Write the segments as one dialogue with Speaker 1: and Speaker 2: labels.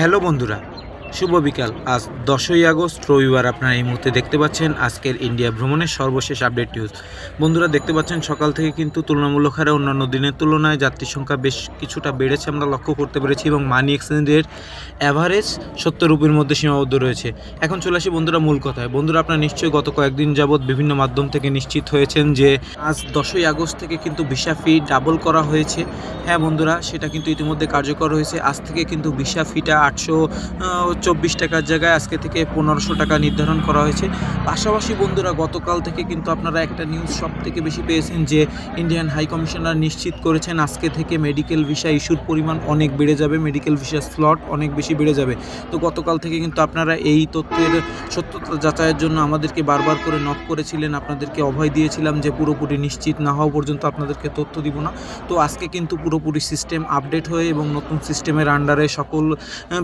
Speaker 1: Hello বন্ধুরা শুভ বিকাল। আজ দশই আগস্ট, রবিবার আপনারা এই মুহূর্তে দেখতে পাচ্ছেন আজকের ইন্ডিয়া ভ্রমণের সর্বশেষ আপডেট নিউজ বন্ধুরা, দেখতে পাচ্ছেন সকাল থেকে কিন্তু তুলনামূলক হারে অন্যান্য দিনের তুলনায় যাত্রী সংখ্যা বেশ কিছুটা বেড়েছে, আমরা লক্ষ্য করতে পেরেছি এবং মানি এক্সচেঞ্জের অ্যাভারেজ সত্তর রুপির মধ্যে সীমাবদ্ধ রয়েছে। এখন চলে আসি বন্ধুরা মূল কথায়। বন্ধুরা, আপনারা নিশ্চয়ই গত কয়েকদিন যাবৎ বিভিন্ন মাধ্যম থেকে নিশ্চিত হয়েছেন যে আজ দশই আগস্ট থেকে কিন্তু ভিসা ফি ডাবল করা হয়েছে। হ্যাঁ বন্ধুরা, সেটা কিন্তু ইতিমধ্যে কার্যকর হয়েছে। আজ থেকে কিন্তু ভিসা ফিটা আটশো চব্বিশ টাকার জায়গায় আজকে থেকে পনেরোশো টাকা নির্ধারণ করা হয়েছে। পাশাপাশি বন্ধুরা, গতকাল থেকে কিন্তু আপনারা একটা নিউজ সব থেকে বেশি পেয়েছেন যে ইন্ডিয়ান হাই কমিশনার নিশ্চিত করেছেন আজকে থেকে মেডিকেল ভিসা ইস্যুর পরিমাণ অনেক বেড়ে যাবে মেডিকেল ভিসা স্লট অনেক বেশি বেড়ে যাবে। তো গতকাল থেকে কিন্তু আপনারা এই তথ্যের সত্যতা যাচাইয়ের জন্য আমাদেরকে বারবার করে নক করেছিলেন। আপনাদেরকে অভয় দিয়েছিলাম যে পুরোপুরি নিশ্চিত না হওয়া পর্যন্ত আপনাদেরকে তথ্য দিব না। তো আজকে কিন্তু পুরোপুরি সিস্টেম আপডেট হয়ে এবং নতুন সিস্টেমের আন্ডারে সকল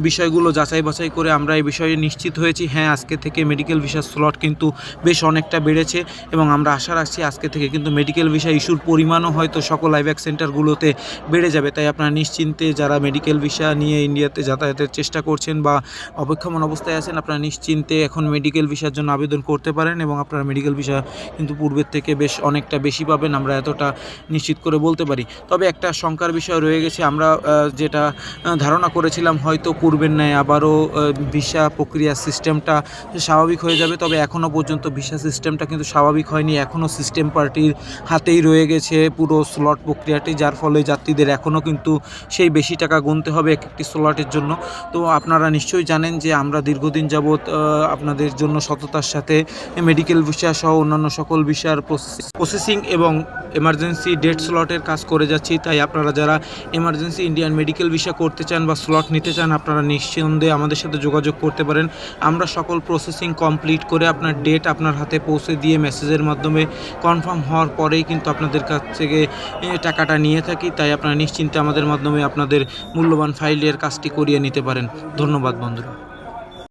Speaker 1: বিষয়গুলো যাচাই বাছাই করে আমরা এই বিষয়ে নিশ্চিত হয়েছি। হ্যাঁ আজকে থেকে মেডিকেল ভিসার স্লট কিন্তু বেশ অনেকটা বেড়েছে এবং আমরা আশা রাখছি আজকে থেকে কিন্তু মেডিকেল ভিসা ইস্যুর পরিমাণও হয়তো সকল আইব্যাক সেন্টারগুলোতে বেড়ে যাবে। তাই আপনারা নিশ্চিন্তে যারা মেডিকেল ভিসা নিয়ে ইন্ডিয়াতে যাতায়াতের চেষ্টা করছেন বা অপেক্ষমান অবস্থায় আছেন, আপনারা নিশ্চিন্তে এখন মেডিকেল ভিসার জন্য আবেদন করতে পারেন এবং আপনারা মেডিকেল ভিসা কিন্তু পূর্বের থেকে বেশ অনেকটা বেশি পাবেন, আমরা এতটা নিশ্চিত করে বলতে পারি। তবে একটা শঙ্কার বিষয় রয়ে গেছে, আমরা যেটা ধারণা করেছিলাম হয়তো পূর্বের ন্যায় আবারও ভিসা প্রক্রিয়া সিস্টেমটা স্বাভাবিক হয়ে যাবে, তবে এখনও পর্যন্ত ভিসা সিস্টেমটা কিন্তু স্বাভাবিক হয়নি। এখনও সিস্টেম পার্টির হাতেই রয়ে গেছে পুরো স্লট প্রক্রিয়াটি, যার ফলে যাত্রীদের এখনও কিন্তু সেই বেশি টাকা গুনতে হবে এক একটি স্লটের জন্য। তো আপনারা নিশ্চয়ই জানেন যে আমরা দীর্ঘদিন যাবৎ আপনাদের জন্য সততার সাথে মেডিকেল ভিসা সহ অন্যান্য সকল ভিসার প্রসেসিং এবং এমার্জেন্সি ডেট স্লটের কাজ করে যাচ্ছি। তাই আপনারা যারা এমার্জেন্সি ইন্ডিয়ান মেডিকেল ভিসা করতে চান বা স্লট নিতে চান, আপনারা নিঃসন্দেহে আমাদের সাথে যোগাযোগ করতে পারেন। আমরা সকল প্রসেসিং কমপ্লিট করে আপনার ডেট আপনার হাতে পৌঁছে দিয়ে মেসেজের মাধ্যমে কনফার্ম হওয়ার পরেই কিন্তু আপনাদের কাছ থেকে টাকাটা নিয়ে থাকি। তাই আপনারা নিশ্চিন্তে আমাদের মাধ্যমে আপনাদের মূল্যবান ফাইলের কাজটি করিয়ে নিতে পারেন। ধন্যবাদ বন্ধুরা।